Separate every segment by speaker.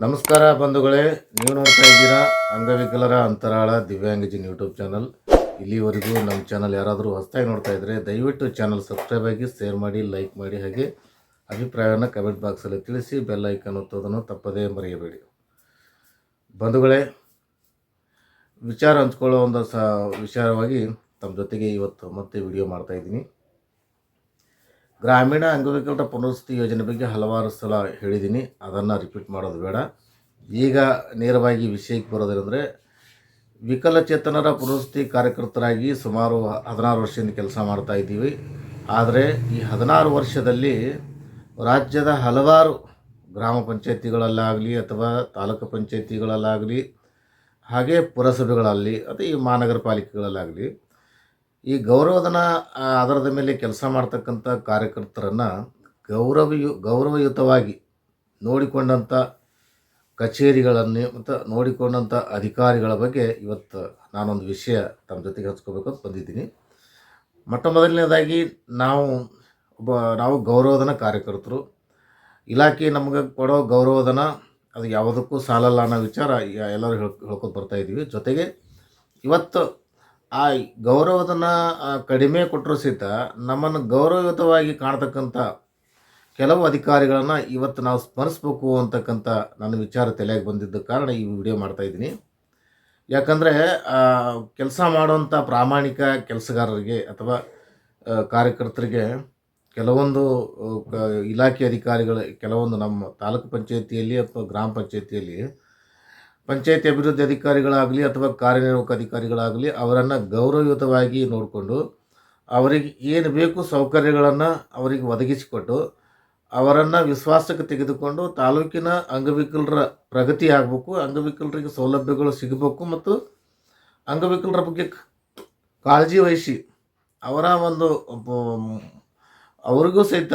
Speaker 1: ನಮಸ್ಕಾರ ಬಂಧುಗಳೇ, ನೀವು ನೋಡ್ತಾ ಇದ್ದೀರಾ ಅಂಗವಿಕಲರ ಅಂತರಾಳ ದಿವ್ಯಾಂಗಜಿನ್ ಯೂಟ್ಯೂಬ್ ಚಾನಲ್. ಇಲ್ಲಿವರೆಗೂ ನಮ್ಮ ಚಾನಲ್ ಯಾರಾದರೂ ಹೊಸದಾಗಿ ನೋಡ್ತಾ ಇದ್ದರೆ ದಯವಿಟ್ಟು ಚಾನಲ್ ಸಬ್ಸ್ಕ್ರೈಬ್ ಆಗಿ, ಶೇರ್ ಮಾಡಿ, ಲೈಕ್ ಮಾಡಿ ಹಾಗೆ ಅಭಿಪ್ರಾಯವನ್ನು ಕಮೆಂಟ್ ಬಾಕ್ಸಲ್ಲಿ ತಿಳಿಸಿ, ಬೆಲ್ ಐಕನ್ ಒತ್ತೋದನ್ನು ತಪ್ಪದೇ ಮರೆಯಬೇಡಿ. ಬಂಧುಗಳೇ, ವಿಚಾರ ಹಂಚ್ಕೊಳ್ಳೋ ಒಂದು ಸ ವಿಚಾರವಾಗಿ ತಮ್ಮ ಜೊತೆಗೆ ಇವತ್ತು ಮತ್ತೆ ವಿಡಿಯೋ ಮಾಡ್ತಾ ಇದ್ದೀನಿ. ಗ್ರಾಮೀಣ ಅಂಗವಿಕಲರ ಪುನರ್ವಸತಿ ಯೋಜನೆ ಬಗ್ಗೆ ಹಲವಾರು ಸಲ ಹೇಳಿದ್ದೀನಿ. ಅದನ್ನು ರಿಪೀಟ್ ಮಾಡೋದು ಬೇಡ. ಈಗ ನೇರವಾಗಿ ವಿಷಯಕ್ಕೆ ಬರೋದೇನೆಂದರೆ, ವಿಕಲಚೇತನರ ಪುನರ್ವಸತಿ ಕಾರ್ಯಕರ್ತರಾಗಿ ಸುಮಾರು ಹದಿನಾರು ವರ್ಷದಿಂದ ಕೆಲಸ ಮಾಡ್ತಾ ಇದ್ದೀವಿ. ಆದರೆ ಈ ಹದಿನಾರು ವರ್ಷದಲ್ಲಿ ರಾಜ್ಯದ ಹಲವಾರು ಗ್ರಾಮ ಪಂಚಾಯತಿಗಳಲ್ಲಾಗಲಿ ಅಥವಾ ತಾಲೂಕು ಪಂಚಾಯತಿಗಳಲ್ಲಾಗಲಿ, ಹಾಗೆ ಪುರಸಭೆಗಳಲ್ಲಿ ಅಥವಾ ಈ ಮಹಾನಗರ ಪಾಲಿಕೆಗಳಲ್ಲಾಗಲಿ ಈ ಗೌರವಧನ ಆಧಾರದ ಮೇಲೆ ಕೆಲಸ ಮಾಡ್ತಕ್ಕಂಥ ಕಾರ್ಯಕರ್ತರನ್ನು ಗೌರವಯು, ಗೌರವಯುತವಾಗಿ ನೋಡಿಕೊಂಡಂಥ ಕಚೇರಿಗಳನ್ನು ಮತ್ತು ನೋಡಿಕೊಂಡಂಥ ಅಧಿಕಾರಿಗಳ ಬಗ್ಗೆ ಇವತ್ತು ನಾನೊಂದು ವಿಷಯ ತಮ್ಮ ಜೊತೆಗೆ ಅಂತ ಬಂದಿದ್ದೀನಿ. ಮೊಟ್ಟ ಮೊದಲನೇದಾಗಿ ನಾವು ಒಬ್ಬ, ನಾವು ಗೌರವಧನ ಕಾರ್ಯಕರ್ತರು. ಇಲಾಖೆ ನಮಗೆ ಕೊಡೋ ಗೌರವಧನ ಅದು ಯಾವುದಕ್ಕೂ ಸಾಲಲ್ಲ ಅನ್ನೋ ವಿಚಾರ ಎಲ್ಲರೂ ಹೇಳ್ ಹೇಳ್ಕೊತ ಬರ್ತಾ ಇದ್ದೀವಿ ಜೊತೆಗೆ ಇವತ್ತು ಆ ಗೌರವವನ್ನು ಕಡಿಮೆ ಕೊಟ್ಟರು ಸಹಿತ ನಮ್ಮನ್ನು ಗೌರವಯುತವಾಗಿ ಕಾಣ್ತಕ್ಕಂಥ ಕೆಲವು ಅಧಿಕಾರಿಗಳನ್ನು ಇವತ್ತು ನಾವು ಸ್ಮರಿಸ್ಬೇಕು ಅಂತಕ್ಕಂಥ ನನ್ನ ವಿಚಾರ ತಲೆಯಾಗಿ ಬಂದಿದ್ದ ಕಾರಣ ಈ ವಿಡಿಯೋ ಮಾಡ್ತಾ ಇದ್ದೀನಿ. ಯಾಕಂದರೆ ಕೆಲಸ ಮಾಡುವಂಥ ಪ್ರಾಮಾಣಿಕ ಕೆಲಸಗಾರರಿಗೆ ಅಥವಾ ಕಾರ್ಯಕರ್ತರಿಗೆ ಕೆಲವೊಂದು ಇಲಾಖೆ ಅಧಿಕಾರಿಗಳು, ಕೆಲವೊಂದು ನಮ್ಮ ತಾಲೂಕು ಪಂಚಾಯತಿಯಲ್ಲಿ ಅಥವಾ ಗ್ರಾಮ ಪಂಚಾಯತಿಯಲ್ಲಿ ಪಂಚಾಯತಿ ಅಭಿವೃದ್ಧಿ ಅಧಿಕಾರಿಗಳಾಗಲಿ ಅಥವಾ ಕಾರ್ಯನಿರ್ವಾಹಕ ಅಧಿಕಾರಿಗಳಾಗಲಿ ಅವರನ್ನು ಗೌರವಯುತವಾಗಿ ನೋಡಿಕೊಂಡು ಅವರಿಗೆ ಏನು ಬೇಕು ಸೌಕರ್ಯಗಳನ್ನು ಅವರಿಗೆ ಒದಗಿಸಿಕೊಟ್ಟು ಅವರನ್ನು ವಿಶ್ವಾಸಕ್ಕೆ ತೆಗೆದುಕೊಂಡು ತಾಲೂಕಿನ ಅಂಗವಿಕಲರ ಪ್ರಗತಿ ಆಗಬೇಕು, ಅಂಗವಿಕಲರಿಗೆ ಸೌಲಭ್ಯಗಳು ಸಿಗಬೇಕು ಮತ್ತು ಅಂಗವಿಕಲರ ಬಗ್ಗೆ ಕಾಳಜಿ ವಹಿಸಿ ಅವರ ಒಂದು ಅವರಿಗೂ ಸಹಿತ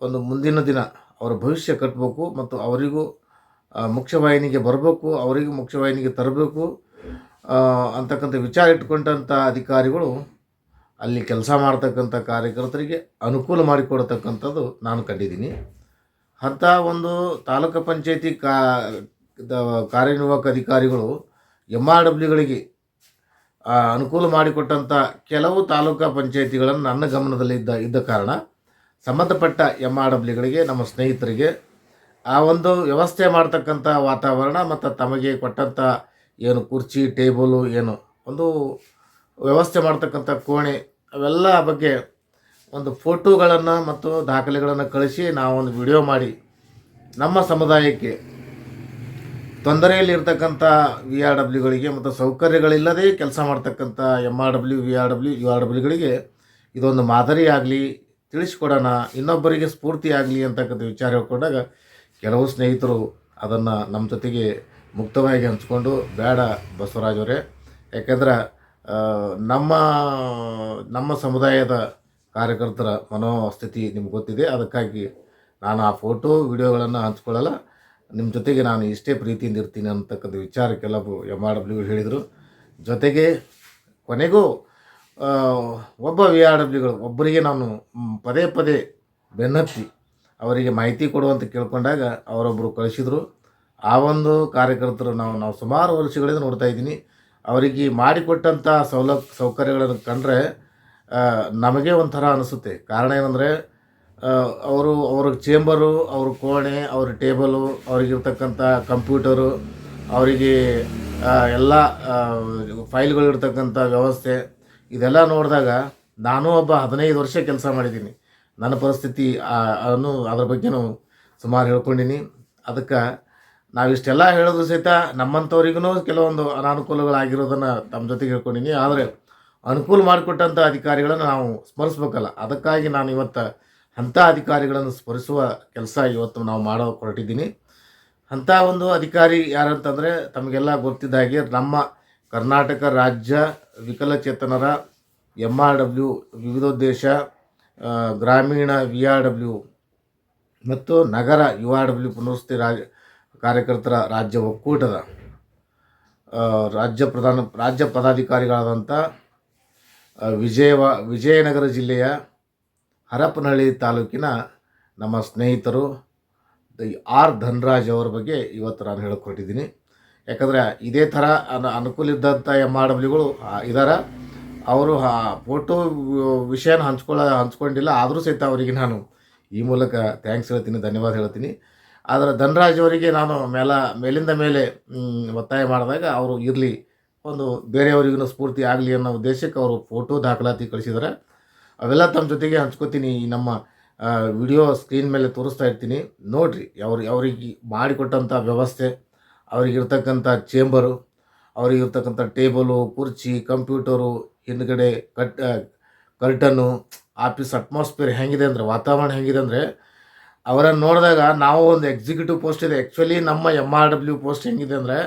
Speaker 1: ಒಂದು ಮುಂದಿನ ದಿನ ಅವರ ಭವಿಷ್ಯ ಕಟ್ಟಬೇಕು ಮತ್ತು ಅವರಿಗೂ ಮುಖ್ಯವಾಹಿನಿಗೆ ಬರಬೇಕು, ಅವರಿಗೆ ಮುಖ್ಯವಾಹಿನಿಗೆ ತರಬೇಕು. ಅಂತಕ್ಕಂಥ ವಿಚಾರ ಇಟ್ಕೊಂಡಂಥ ಅಧಿಕಾರಿಗಳು ಅಲ್ಲಿ ಕೆಲಸ ಮಾಡ್ತಕ್ಕಂಥ ಕಾರ್ಯಕರ್ತರಿಗೆ ಅನುಕೂಲ ಮಾಡಿಕೊಡ್ತಕ್ಕಂಥದ್ದು ನಾನು ಕಂಡಿದ್ದೀನಿ. ಅಂಥ ಒಂದು ತಾಲೂಕು ಪಂಚಾಯತಿ ಕಾ ಕಾರ್ಯನಿರ್ವಾಹಕ ಅಧಿಕಾರಿಗಳು ಎಂ ಆರ್ ಡಬ್ಲ್ಯೂಗಳಿಗೆ ಅನುಕೂಲ ಮಾಡಿಕೊಟ್ಟಂಥ ಕೆಲವು ತಾಲೂಕು ಪಂಚಾಯತಿಗಳನ್ನು ನನ್ನ ಗಮನದಲ್ಲಿ ಇದ್ದ ಇದ್ದ ಕಾರಣ ಸಂಬಂಧಪಟ್ಟ ಎಂ ಆರ್ ಡಬ್ಲ್ಯೂಗಳಿಗೆ ನಮ್ಮ ಸ್ನೇಹಿತರಿಗೆ ಆ ಒಂದು ವ್ಯವಸ್ಥೆ ಮಾಡ್ತಕ್ಕಂಥ ವಾತಾವರಣ ಮತ್ತು ತಮಗೆ ಕೊಟ್ಟಂಥ ಏನು ಕುರ್ಚಿ, ಟೇಬಲು, ಏನು ಒಂದು ವ್ಯವಸ್ಥೆ ಮಾಡ್ತಕ್ಕಂಥ ಕೋಣೆ, ಅವೆಲ್ಲ ಬಗ್ಗೆ ಒಂದು ಫೋಟೋಗಳನ್ನು ಮತ್ತು ದಾಖಲೆಗಳನ್ನು ಕಳಿಸಿ ನಾವು ಒಂದು ವಿಡಿಯೋ ಮಾಡಿ ನಮ್ಮ ಸಮುದಾಯಕ್ಕೆ ತೊಂದರೆಯಲ್ಲಿರ್ತಕ್ಕಂಥ ವಿ ಆರ್ ಡಬ್ಲ್ಯೂಗಳಿಗೆ ಮತ್ತು ಸೌಕರ್ಯಗಳಿಲ್ಲದೆ ಕೆಲಸ ಮಾಡ್ತಕ್ಕಂಥ M R W, V R W, U R ಡಬ್ಲ್ಯೂಗಳಿಗೆ ಇದೊಂದು ಮಾದರಿ ಆಗಲಿ ತಿಳಿಸ್ಕೊಡೋಣ, ಇನ್ನೊಬ್ಬರಿಗೆ ಸ್ಫೂರ್ತಿ ಆಗಲಿ ಅಂತಕ್ಕಂಥ ವಿಚಾರ ಹೇಳ್ಕೊಂಡಾಗ ಕೆಲವು ಸ್ನೇಹಿತರು ಅದನ್ನು ನಮ್ಮ ಜೊತೆಗೆ ಮುಕ್ತವಾಗಿ ಹಂಚ್ಕೊಂಡು, ಬೇಡ ಬಸವರಾಜವರೇ ಯಾಕೆಂದ್ರೆ ನಮ್ಮ ನಮ್ಮ ಸಮುದಾಯದ ಕಾರ್ಯಕರ್ತರ ಮನೋಸ್ಥಿತಿ ನಿಮ್ಗೆ ಗೊತ್ತಿದೆ. ಅದಕ್ಕಾಗಿ ನಾನು ಆ ಫೋಟೋ, ವಿಡಿಯೋಗಳನ್ನು ಹಂಚ್ಕೊಳ್ಳಲ್ಲ. ನಿಮ್ಮ ಜೊತೆಗೆ ನಾನು ಇಷ್ಟೇ ಪ್ರೀತಿಯಿಂದ ಇರ್ತೀನಿ ಅಂತಕ್ಕಂಥ ವಿಚಾರ ಕೆಲವು ಎಂ ಆರ್ ಡಬ್ಲ್ಯೂ ಹೇಳಿದರು. ಜೊತೆಗೆ ಕೊನೆಗೂ ಒಬ್ಬ ವಿ ಆರ್ ಡಬ್ಲ್ಯೂಗಳು ಒಬ್ಬರಿಗೆ ನಾನು ಪದೇ ಪದೇ ಬೆನ್ನತ್ತಿ ಅವರಿಗೆ ಮಾಹಿತಿ ಕೊಡುವಂತ ಕೇಳ್ಕೊಂಡಾಗ ಅವರೊಬ್ಬರು ಕಳಿಸಿದರು. ಆ ಒಂದು ಕಾರ್ಯಕರ್ತರು ನಾವು ನಾವು ಸುಮಾರು ವರ್ಷಗಳಿಂದ ನೋಡ್ತಾ ಇದ್ದೀನಿ. ಅವರಿಗೆ ಮಾಡಿಕೊಟ್ಟಂಥ ಸೌಲ, ಸೌಕರ್ಯಗಳನ್ನು ಕಂಡ್ರೆ ನಮಗೆ ಒಂಥರ ಅನಿಸುತ್ತೆ. ಕಾರಣ ಏನಂದರೆ ಅವರು, ಅವ್ರ ಚೇಂಬರು, ಅವ್ರ ಕೋಣೆ, ಅವ್ರ ಟೇಬಲು, ಅವ್ರಿಗಿರ್ತಕ್ಕಂಥ ಕಂಪ್ಯೂಟರು, ಅವರಿಗೆ ಎಲ್ಲ ಫೈಲ್ಗಳು ಇರ್ತಕ್ಕಂಥ ವ್ಯವಸ್ಥೆ, ಇದೆಲ್ಲ ನೋಡಿದಾಗ ನಾನು ಒಬ್ಬ ಹದಿನೈದು ವರ್ಷ ಕೆಲಸ ಮಾಡಿದ್ದೀನಿ. ನನ್ನ ಪರಿಸ್ಥಿತಿ ಅನ್ನು ಅದ್ರ ಬಗ್ಗೆನೂ ಸುಮಾರು ಹೇಳ್ಕೊಂಡಿನಿ. ಅದಕ್ಕೆ ನಾವಿಷ್ಟೆಲ್ಲ ಹೇಳೋದು ಸಹಿತ ನಮ್ಮಂಥವ್ರಿಗೂ ಕೆಲವೊಂದು ಅನಾನುಕೂಲಗಳಾಗಿರೋದನ್ನು ತಮ್ಮ ಜೊತೆಗೆ ಹೇಳ್ಕೊಂಡಿನಿ. ಆದರೆ ಅನುಕೂಲ ಮಾಡಿಕೊಟ್ಟಂಥ ಅಧಿಕಾರಿಗಳನ್ನು ನಾವು ಸ್ಮರಿಸ್ಬೇಕಲ್ಲ. ಅದಕ್ಕಾಗಿ ನಾನು ಇವತ್ತು ಅಂಥ ಅಧಿಕಾರಿಗಳನ್ನು ಸ್ಮರಿಸುವ ಕೆಲಸ ಇವತ್ತು ನಾವು ಮಾಡೋ ಹೊರಟಿದ್ದೀನಿ. ಅಂಥ ಒಂದು ಅಧಿಕಾರಿ ಯಾರಂತಂದರೆ ತಮಗೆಲ್ಲ ಗೊತ್ತಿದ್ದ ಹಾಗೆ ನಮ್ಮ ಕರ್ನಾಟಕ ರಾಜ್ಯ ವಿಕಲಚೇತನರ ಎಂ ಆರ್ ಡಬ್ಲ್ಯೂ ವಿವಿಧೋದ್ದೇಶ ಗ್ರಾಮೀಣ ವಿ ಆರ್ ಡಬ್ಲ್ಯೂ ಮತ್ತು ನಗರ ಯು ಆರ್ ಡಬ್ಲ್ಯೂ ಪುನರ್ವಸತಿ ರಾಜ, ಕಾರ್ಯಕರ್ತರ ರಾಜ್ಯ ಒಕ್ಕೂಟದ ರಾಜ್ಯ ಪ್ರಧಾನ, ರಾಜ್ಯ ಪದಾಧಿಕಾರಿಗಳಾದಂಥ ವಿಜಯವ, ವಿಜಯನಗರ ಜಿಲ್ಲೆಯ ಹರಪನಹಳ್ಳಿ ತಾಲೂಕಿನ ನಮ್ಮ ಸ್ನೇಹಿತರು ಆರ್ ಧನ್ರಾಜ್ ಅವರ ಬಗ್ಗೆ ಇವತ್ತು ನಾನು ಹೇಳಿಕೊಟ್ಟಿದ್ದೀನಿ. ಯಾಕಂದರೆ ಇದೇ ಥರ ಅನ, ಅನುಕೂಲ ಇದ್ದಂಥ ಎಂ ಆರ್ ಡಬ್ಲ್ಯೂಗಳು ಇದ್ದಾರೆ ಅವರು ಫೋಟೋ ವಿಷಯನ ಹಂಚ್ಕೊಳ್ಳೋ ಹಂಚ್ಕೊಂಡಿಲ್ಲ. ಆದರೂ ಸಹಿತ ಅವರಿಗೆ ನಾನು ಈ ಮೂಲಕ ಥ್ಯಾಂಕ್ಸ್ ಹೇಳ್ತೀನಿ, ಧನ್ಯವಾದ ಹೇಳ್ತೀನಿ. ಆದರೆ ಧನ್ರಾಜ್ ಅವರಿಗೆ ನಾನು ಮೇಲ, ಮೇಲಿಂದ ಮೇಲೆ ಒತ್ತಾಯ ಮಾಡಿದಾಗ ಅವರು ಇರಲಿ, ಒಂದು ಬೇರೆಯವರಿಗೂ ಸ್ಫೂರ್ತಿ ಆಗಲಿ ಅನ್ನೋ ಉದ್ದೇಶಕ್ಕೆ ಅವರು ಫೋಟೋ ದಾಖಲಾತಿ ಕಳಿಸಿದ್ದಾರೆ ಅವೆಲ್ಲ ತಮ್ಮ ಜೊತೆಗೆ ಹಂಚ್ಕೋತೀನಿ. ನಮ್ಮ ವಿಡಿಯೋ ಸ್ಕ್ರೀನ್ ಮೇಲೆ ತೋರಿಸ್ತಾ ಇರ್ತೀನಿ. ನೋಡಿರಿ, ಅವ್ರು, ಅವರಿಗೆ ಮಾಡಿಕೊಟ್ಟಂಥ ವ್ಯವಸ್ಥೆ ಅವ್ರಿಗಿರ್ತಕ್ಕಂಥ ಚೇಂಬರು ಅವರಿಗಿರ್ತಕ್ಕಂಥ ಟೇಬಲು ಕುರ್ಚಿ ಕಂಪ್ಯೂಟರು ಹಿಂದ್ಗಡೆ ಕಟ್ ಕರ್ಟನ್ನು, ಆಫೀಸ್ ಅಟ್ಮಾಸ್ಫಿಯರ್ ಹೆಂಗಿದೆ ಅಂದರೆ, ವಾತಾವರಣ ಹೆಂಗಿದೆ ಅಂದರೆ, ಅವರನ್ನು ನೋಡಿದಾಗ ನಾವು ಒಂದು ಎಕ್ಸಿಕ್ಯೂಟಿವ್ ಪೋಸ್ಟ್ ಇದೆ. ಆ್ಯಕ್ಚುಲಿ ನಮ್ಮ ಎಂ ಆರ್ ಡಬ್ಲ್ಯೂ ಪೋಸ್ಟ್ ಹೆಂಗಿದೆ ಅಂದರೆ,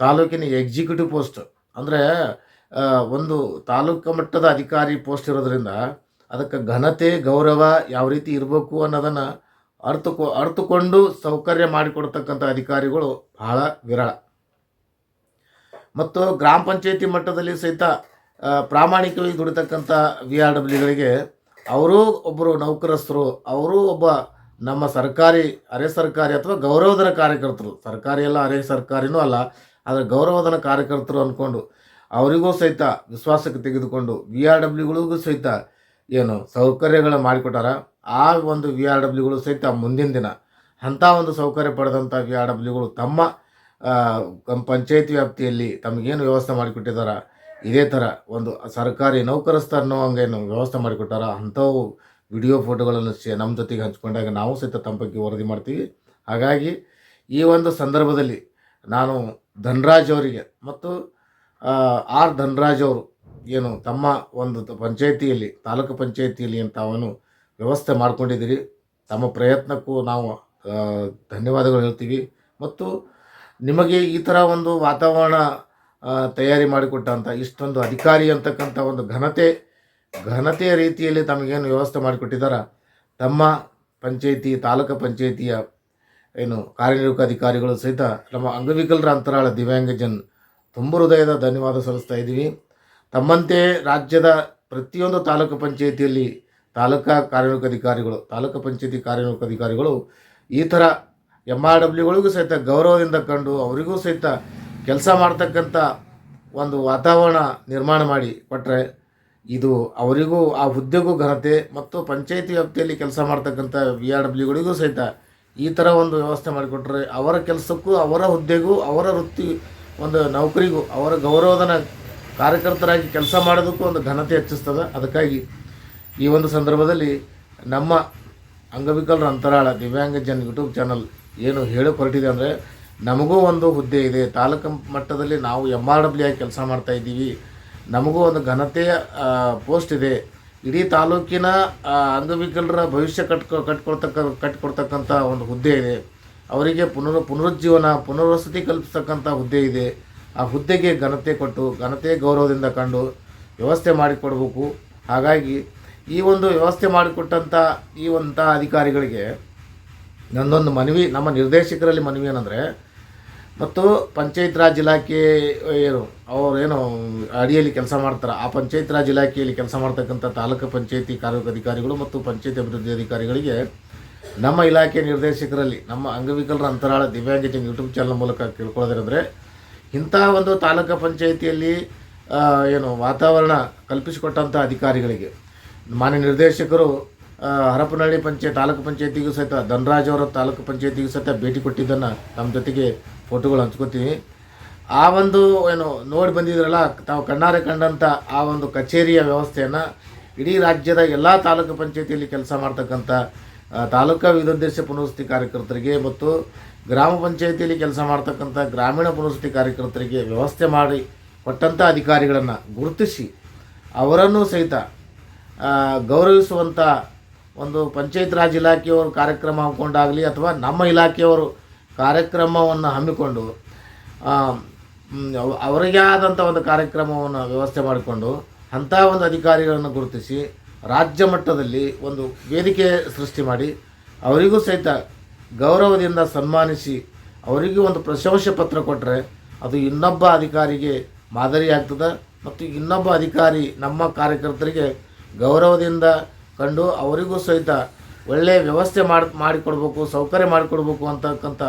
Speaker 1: ತಾಲೂಕಿನ ಎಕ್ಸಿಕ್ಯೂಟಿವ್ ಪೋಸ್ಟ್ ಅಂದರೆ ಒಂದು ತಾಲೂಕು ಮಟ್ಟದ ಅಧಿಕಾರಿ ಪೋಸ್ಟ್ ಇರೋದ್ರಿಂದ, ಅದಕ್ಕೆ ಘನತೆ, ಗೌರವ ಯಾವ ರೀತಿ ಇರಬೇಕು ಅನ್ನೋದನ್ನು ಅರ್ತುಕೊ, ಅರ್ತುಕೊಂಡು ಸೌಕರ್ಯ ಮಾಡಿಕೊಡ್ತಕ್ಕಂಥ ಅಧಿಕಾರಿಗಳು ಬಹಳ ವಿರಳ. ಮತ್ತು ಗ್ರಾಮ ಪಂಚಾಯತಿ ಮಟ್ಟದಲ್ಲಿ ಸಹಿತ ಪ್ರಾಮಾಣಿಕವಾಗಿ ದುಡಿತಕ್ಕಂಥ ವಿ ಆರ್ ಡಬ್ಲ್ಯೂಗಳಿಗೆ ಅವರೂ ಒಬ್ಬರು ನೌಕರಸ್ಥರು, ಅವರೂ ಒಬ್ಬ ನಮ್ಮ ಸರ್ಕಾರಿ, ಅರೆ ಸರ್ಕಾರಿ ಅಥವಾ ಗೌರವಧನ ಕಾರ್ಯಕರ್ತರು. ಸರ್ಕಾರಿ ಅಲ್ಲ, ಅರೆ ಸರ್ಕಾರಿನೂ ಅಲ್ಲ, ಆದರೆ ಗೌರವಧನ ಕಾರ್ಯಕರ್ತರು ಅಂದ್ಕೊಂಡು ಅವರಿಗೂ ಸಹಿತ ವಿಶ್ವಾಸಕ್ಕೆ ತೆಗೆದುಕೊಂಡು ವಿ ಆರ್ ಡಬ್ಲ್ಯೂಗಳಿಗೂ ಸಹಿತ ಏನು ಸೌಕರ್ಯಗಳನ್ನು ಮಾಡಿಕೊಟ್ಟಾರ. ಆ ಒಂದು ವಿ ಆರ್ ಡಬ್ಲ್ಯೂಗಳು ಸಹಿತ ಮುಂದಿನ ದಿನ ಅಂಥ ಒಂದು ಸೌಕರ್ಯ ಪಡೆದಂಥ ವಿ ಆರ್ ಡಬ್ಲ್ಯೂಗಳು ತಮ್ಮ ಪಂಚಾಯತ್ ವ್ಯಾಪ್ತಿಯಲ್ಲಿ ತಮಗೇನು ವ್ಯವಸ್ಥೆ ಮಾಡಿಕೊಟ್ಟಿದ್ದಾರೆ ಇದೇ ಥರ ಒಂದು ಸರ್ಕಾರಿ ನೌಕರಸ್ಥ ಅನ್ನೋ ಹಂಗೇನು ವ್ಯವಸ್ಥೆ ಮಾಡಿಕೊಟ್ಟಾರ, ಅಂಥವು ವಿಡಿಯೋ ಫೋಟೋಗಳನ್ನು ಸೇ ನಮ್ಮ ಜೊತೆಗೆ ಹಂಚ್ಕೊಂಡಾಗ ನಾವು ಸಹಿತ ತಮ್ಮ ವರದಿ ಮಾಡ್ತೀವಿ. ಹಾಗಾಗಿ ಈ ಒಂದು ಸಂದರ್ಭದಲ್ಲಿ ನಾನು ಧನ್ರಾಜ್ ಅವರಿಗೆ ಮತ್ತು ಆರ್ ಧನ್ರಾಜ್ ಅವರು ಏನು ತಮ್ಮ ಒಂದು ಪಂಚಾಯಿತಿಯಲ್ಲಿ, ತಾಲೂಕು ಪಂಚಾಯತಿಯಲ್ಲಿ ಅಂತ ಅವನು ವ್ಯವಸ್ಥೆ ಮಾಡ್ಕೊಂಡಿದ್ದೀರಿ. ತಮ್ಮ ಪ್ರಯತ್ನಕ್ಕೂ ನಾವು ಧನ್ಯವಾದಗಳು ಹೇಳ್ತೀವಿ. ಮತ್ತು ನಿಮಗೆ ಈ ಥರ ಒಂದು ವಾತಾವರಣ ತಯಾರಿ ಮಾಡಿಕೊಟ್ಟಂಥ ಇಷ್ಟೊಂದು ಅಧಿಕಾರಿ ಅಂತಕ್ಕಂಥ ಒಂದು ಘನತೆ ಘನತೆಯ ರೀತಿಯಲ್ಲಿ ತಮಗೇನು ವ್ಯವಸ್ಥೆ ಮಾಡಿಕೊಟ್ಟಿದ್ದಾರೆ ತಮ್ಮ ಪಂಚಾಯಿತಿ, ತಾಲೂಕು ಪಂಚಾಯಿತಿಯ ಏನು ಕಾರ್ಯನಿರ್ವಾಹಕ ಅಧಿಕಾರಿಗಳು ಸಹಿತ ನಮ್ಮ ಅಂಗವಿಕಲರ ಅಂತರಾಳ ದಿವ್ಯಾಂಗಜನ್ ತುಂಬ ಹೃದಯದ ಧನ್ಯವಾದ ಸಲ್ಲಿಸ್ತಾ ಇದ್ದೀವಿ. ತಮ್ಮಂತೆ ರಾಜ್ಯದ ಪ್ರತಿಯೊಂದು ತಾಲೂಕು ಪಂಚಾಯಿತಿಯಲ್ಲಿ ತಾಲೂಕಾ ಕಾರ್ಯನಿರ್ವಾಹಕ ಅಧಿಕಾರಿಗಳು, ತಾಲೂಕು ಪಂಚಾಯಿತಿ ಕಾರ್ಯನಿರ್ವಾಹಕ ಅಧಿಕಾರಿಗಳು ಈ ಥರ ಎಂ ಆರ್ ಡಬ್ಲ್ಯೂಗಳಿಗೂ ಸಹಿತ ಗೌರವದಿಂದ ಕಂಡು ಅವರಿಗೂ ಸಹಿತ ಕೆಲಸ ಮಾಡ್ತಕ್ಕಂಥ ಒಂದು ವಾತಾವರಣ ನಿರ್ಮಾಣ ಮಾಡಿ ಕೊಟ್ಟರೆ ಇದು ಅವರಿಗೂ, ಆ ಹುದ್ದೆಗೂ ಘನತೆ ಮತ್ತು ಪಂಚಾಯಿತಿ ವ್ಯಾಪ್ತಿಯಲ್ಲಿ ಕೆಲಸ ಮಾಡ್ತಕ್ಕಂಥ ವಿ ಆರ್ ಡಬ್ಲ್ಯೂಗಳಿಗೂ ಸಹಿತ ಈ ಥರ ಒಂದು ವ್ಯವಸ್ಥೆ ಮಾಡಿಕೊಟ್ರೆ ಅವರ ಕೆಲಸಕ್ಕೂ, ಅವರ ಹುದ್ದೆಗೂ, ಅವರ ವೃತ್ತಿ, ಒಂದು ನೌಕರಿಗೂ, ಅವರ ಗೌರವಧನ ಕಾರ್ಯಕರ್ತರಾಗಿ ಕೆಲಸ ಮಾಡೋದಕ್ಕೂ ಒಂದು ಘನತೆ ಹೆಚ್ಚಿಸ್ತದೆ. ಅದಕ್ಕಾಗಿ ಈ ಒಂದು ಸಂದರ್ಭದಲ್ಲಿ ನಮ್ಮ ಅಂಗವಿಕಲರ ಅಂತರಾಳ ದಿವ್ಯಾಂಗಜನ್ ಯೂಟ್ಯೂಬ್ ಚಾನಲ್ ಏನು ಹೇಳೋಕೆ ಹೊರಟಿದೆ ಅಂದರೆ ನಮಗೂ ಒಂದು ಹುದ್ದೆ ಇದೆ. ತಾಲೂಕು ಮಟ್ಟದಲ್ಲಿ ನಾವು ಎಂ ಆರ್ ಡಬ್ಲ್ಯೂ ಆಗಿ ಕೆಲಸ ಮಾಡ್ತಾ ಇದ್ದೀವಿ. ನಮಗೂ ಒಂದು ಘನತೆಯ ಪೋಸ್ಟ್ ಇದೆ. ಇಡೀ ತಾಲೂಕಿನ ಅಂಗವಿಕಲರ ಭವಿಷ್ಯ ಕಟ್ಕೊ, ಕಟ್ಕೊಳ್ತಕ್ಕ ಕಟ್ಕೊಡ್ತಕ್ಕಂಥ ಒಂದು ಹುದ್ದೆ ಇದೆ. ಅವರಿಗೆ ಪುನರ್, ಪುನರುಜ್ಜೀವನ, ಪುನರ್ವಸತಿ ಕಲ್ಪಿಸ್ತಕ್ಕಂಥ ಹುದ್ದೆ ಇದೆ. ಆ ಹುದ್ದೆಗೆ ಘನತೆ ಕೊಟ್ಟು, ಘನತೆ ಗೌರವದಿಂದ ಕಂಡು ವ್ಯವಸ್ಥೆ ಮಾಡಿಕೊಡ್ಬೇಕು. ಹಾಗಾಗಿ ಈ ಒಂದು ವ್ಯವಸ್ಥೆ ಮಾಡಿಕೊಟ್ಟಂಥ ಈ ಒಂಥ ಅಧಿಕಾರಿಗಳಿಗೆ ನನ್ನೊಂದು ಮನವಿ, ನಮ್ಮ ನಿರ್ದೇಶಕರಲ್ಲಿ ಮನವಿ ಏನಂದರೆ ಮತ್ತು ಪಂಚಾಯತ್ ರಾಜ್ ಇಲಾಖೆ, ಏನು ಅವರೇನು ಅಡಿಯಲ್ಲಿ ಕೆಲಸ ಮಾಡ್ತಾರೆ, ಆ ಪಂಚಾಯತ್ ರಾಜ್ ಇಲಾಖೆಯಲ್ಲಿ ಕೆಲಸ ಮಾಡ್ತಕ್ಕಂಥ ತಾಲೂಕು ಪಂಚಾಯತಿ ಅಧಿಕಾರಿಗಳು ಮತ್ತು ಪಂಚಾಯತ್ ಅಭಿವೃದ್ಧಿ ಅಧಿಕಾರಿಗಳಿಗೆ ನಮ್ಮ ಇಲಾಖೆ ನಿರ್ದೇಶಕರಲ್ಲಿ, ನಮ್ಮ ಅಂಗವಿಕಲರ ಅಂತರಾಳ ದಿವ್ಯಾಂಗಜನ್ ಯೂಟ್ಯೂಬ್ ಚಾನಲ್ ಮೂಲಕ ಕೇಳ್ಕೊಳ್ಳೋದೇನೆಂದರೆ ಇಂಥ ಒಂದು ತಾಲೂಕು ಪಂಚಾಯಿತಿಯಲ್ಲಿ ಏನು ವಾತಾವರಣ ಕಲ್ಪಿಸಿಕೊಟ್ಟಂಥ ಅಧಿಕಾರಿಗಳಿಗೆ, ಮಾನ್ಯ ನಿರ್ದೇಶಕರು ಹರಪನಹಳ್ಳಿ ಪಂಚಾಯತ್, ತಾಲೂಕು ಪಂಚಾಯತಿಗೂ ಸಹಿತ ಧನರಾಜ್ ಅವರ ತಾಲೂಕು ಪಂಚಾಯತಿಗೂ ಸಹಿತ ಭೇಟಿ ಕೊಟ್ಟಿದ್ದನ್ನು ನಮ್ಮ ಜೊತೆಗೆ ಫೋಟೋಗಳು ಹಂಚ್ಕೋತೀವಿ ಆ ಒಂದು ಏನು ನೋಡಿ ಬಂದಿದ್ರಲ್ಲ, ತಾವು ಕಣ್ಣಾರೆ ಕಂಡಂಥ ಆ ಒಂದು ಕಚೇರಿಯ ವ್ಯವಸ್ಥೆಯನ್ನು ಇಡೀ ರಾಜ್ಯದ ಎಲ್ಲ ತಾಲೂಕು ಪಂಚಾಯತಿಯಲ್ಲಿ ಕೆಲಸ ಮಾಡ್ತಕ್ಕಂಥ ತಾಲೂಕಾ ವಿಧೋದ್ದೇಶ ಪುನರ್ವಸತಿ ಕಾರ್ಯಕರ್ತರಿಗೆ ಮತ್ತು ಗ್ರಾಮ ಪಂಚಾಯತಿಯಲ್ಲಿ ಕೆಲಸ ಮಾಡ್ತಕ್ಕಂಥ ಗ್ರಾಮೀಣ ಪುನರ್ವಸತಿ ಕಾರ್ಯಕರ್ತರಿಗೆ ವ್ಯವಸ್ಥೆ ಮಾಡಿ ಕೊಟ್ಟಂಥ ಅಧಿಕಾರಿಗಳನ್ನು ಗುರುತಿಸಿ ಅವರನ್ನು ಸಹಿತ ಗೌರವಿಸುವಂಥ ಒಂದು ಪಂಚಾಯತ್ ರಾಜ್ ಇಲಾಖೆಯವರು ಕಾರ್ಯಕ್ರಮ ಹಮ್ಮಿಕೊಂಡಾಗಲಿ ಅಥವಾ ನಮ್ಮ ಇಲಾಖೆಯವರು ಕಾರ್ಯಕ್ರಮವನ್ನು ಹಮ್ಮಿಕೊಂಡು ಅವರಿಗೆ ಆದಂಥ ಒಂದು ಕಾರ್ಯಕ್ರಮವನ್ನು ವ್ಯವಸ್ಥೆ ಮಾಡಿಕೊಂಡು ಅಂಥ ಒಂದು ಅಧಿಕಾರಿಗಳನ್ನು ಗುರುತಿಸಿ ರಾಜ್ಯ ಮಟ್ಟದಲ್ಲಿ ಒಂದು ವೇದಿಕೆ ಸೃಷ್ಟಿ ಮಾಡಿ ಅವರಿಗೂ ಸಹಿತ ಗೌರವದಿಂದ ಸನ್ಮಾನಿಸಿ ಅವರಿಗೂ ಒಂದು ಪ್ರಶಂಸೆ ಪತ್ರ ಕೊಟ್ಟರೆ ಅದು ಇನ್ನೊಬ್ಬ ಅಧಿಕಾರಿಗೆ ಮಾದರಿಯಾಗ್ತದೆ ಮತ್ತು ಇನ್ನೊಬ್ಬ ಅಧಿಕಾರಿ ನಮ್ಮ ಕಾರ್ಯಕರ್ತರಿಗೆ ಗೌರವದಿಂದ ಕಂಡು ಅವರಿಗೂ ಸಹಿತ ಒಳ್ಳೆಯ ವ್ಯವಸ್ಥೆ ಮಾಡಿ, ಮಾಡಿಕೊಡ್ಬೇಕು, ಸೌಕರ್ಯ ಮಾಡಿಕೊಡ್ಬೇಕು ಅಂತಕ್ಕಂಥ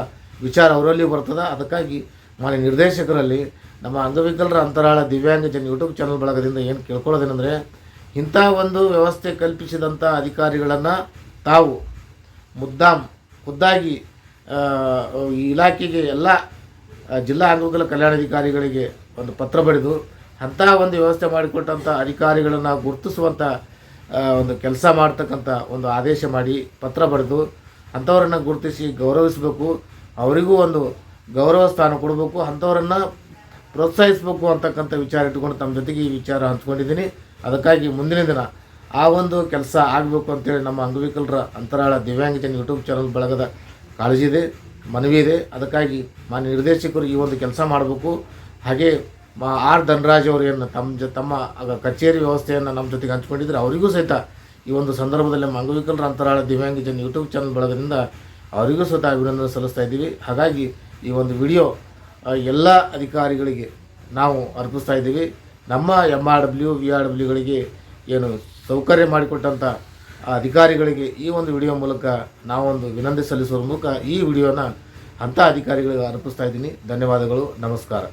Speaker 1: ವಿಚಾರ ಅವರಲ್ಲಿ ಬರ್ತದೆ. ಅದಕ್ಕಾಗಿ ಮನೆ ನಿರ್ದೇಶಕರಲ್ಲಿ ನಮ್ಮ ಅಂಗವಿಕಲರ ಅಂತರಾಳ ದಿವ್ಯಾಂಗ ಜನ ಯೂಟ್ಯೂಬ್ ಚಾನಲ್ ಬಳಗದಿಂದ ಏನು ಕೇಳ್ಕೊಳ್ಳೋದೇನೆಂದರೆ, ಇಂಥ ಒಂದು ವ್ಯವಸ್ಥೆ ಕಲ್ಪಿಸಿದಂಥ ಅಧಿಕಾರಿಗಳನ್ನು ತಾವು ಮುದ್ದಾಮ್ ಖುದ್ದಾಗಿ ಈ ಇಲಾಖೆಗೆ ಎಲ್ಲ ಜಿಲ್ಲಾ ಅಂಗವಿಕಲ ಕಲ್ಯಾಣಾಧಿಕಾರಿಗಳಿಗೆ ಒಂದು ಪತ್ರ ಬರೆದು ಅಂತಹ ಒಂದು ವ್ಯವಸ್ಥೆ ಮಾಡಿಕೊಟ್ಟಂಥ ಅಧಿಕಾರಿಗಳನ್ನು ಗುರುತಿಸುವಂಥ ಒಂದು ಕೆಲಸ ಮಾಡ್ತಕ್ಕಂಥ ಒಂದು ಆದೇಶ ಮಾಡಿ ಪತ್ರ ಬರೆದು ಅಂಥವರನ್ನು ಗುರುತಿಸಿ ಗೌರವಿಸಬೇಕು, ಅವರಿಗೂ ಒಂದು ಗೌರವ ಸ್ಥಾನ ಕೊಡಬೇಕು, ಅಂಥವರನ್ನು ಪ್ರೋತ್ಸಾಹಿಸಬೇಕು ಅಂತಕ್ಕಂಥ ವಿಚಾರ ಇಟ್ಕೊಂಡು ತಮ್ಮ ಜೊತೆಗೆ ಈ ವಿಚಾರ ಹಂಚ್ಕೊಂಡಿದ್ದೀನಿ. ಅದಕ್ಕಾಗಿ ಮುಂದಿನ ದಿನ ಆ ಒಂದು ಕೆಲಸ ಆಗಬೇಕು ಅಂತೇಳಿ ನಮ್ಮ ಅಂಗವಿಕಲರ ಅಂತರಾಳ ದಿವ್ಯಾಂಗಜನ ಯೂಟ್ಯೂಬ್ ಚಾನಲ್ ಬಳಗದ ಕಾಳಜಿ ಇದೆ, ಮನವಿ ಇದೆ. ಅದಕ್ಕಾಗಿ ಮಾನ್ಯ ನಿರ್ದೇಶಕರು ಈ ಒಂದು ಕೆಲಸ ಮಾಡಬೇಕು. ಹಾಗೆ ಆರ್ ಧನರಾಜ್ ಅವರು ತಮ್ಮ ಜ ತಮ್ಮ ಕಚೇರಿ ವ್ಯವಸ್ಥೆಯನ್ನು ನಮ್ಮ ಜೊತೆಗೆ ಹಂಚ್ಕೊಂಡಿದ್ರೆ ಅವರಿಗೂ ಸಹಿತ ಈ ಒಂದು ಸಂದರ್ಭದಲ್ಲಿ ಅಂಗವಿಕಲರ ಅಂತರಾಳ ದಿವ್ಯಾಂಗಜನ್ ಯೂಟ್ಯೂಬ್ ಚಾನಲ್ ಬಳಗದಿಂದ ಅವರಿಗೂ ಸಹಿತ ಅಭಿನಂದನೆ ಸಲ್ಲಿಸ್ತಾ ಇದ್ದೀವಿ. ಹಾಗಾಗಿ ಈ ಒಂದು ವಿಡಿಯೋ ಎಲ್ಲ ಅಧಿಕಾರಿಗಳಿಗೆ ನಾವು ಅರ್ಪಿಸ್ತಾ ಇದ್ದೀವಿ. ನಮ್ಮ M R W V R ಡಬ್ಲ್ಯೂಗಳಿಗೆ ಏನು ಸೌಕರ್ಯ ಮಾಡಿಕೊಟ್ಟಂಥ ಅಧಿಕಾರಿಗಳಿಗೆ ಈ ಒಂದು ವಿಡಿಯೋ ಮೂಲಕ ನಾವೊಂದು ವಿನಂತಿ ಸಲ್ಲಿಸುವ ಮೂಲಕ ಈ ವಿಡಿಯೋನ ಅಂಥ ಅಧಿಕಾರಿಗಳಿಗೆ ಅರ್ಪಿಸ್ತಾ ಇದ್ದೀನಿ. ಧನ್ಯವಾದಗಳು. ನಮಸ್ಕಾರ.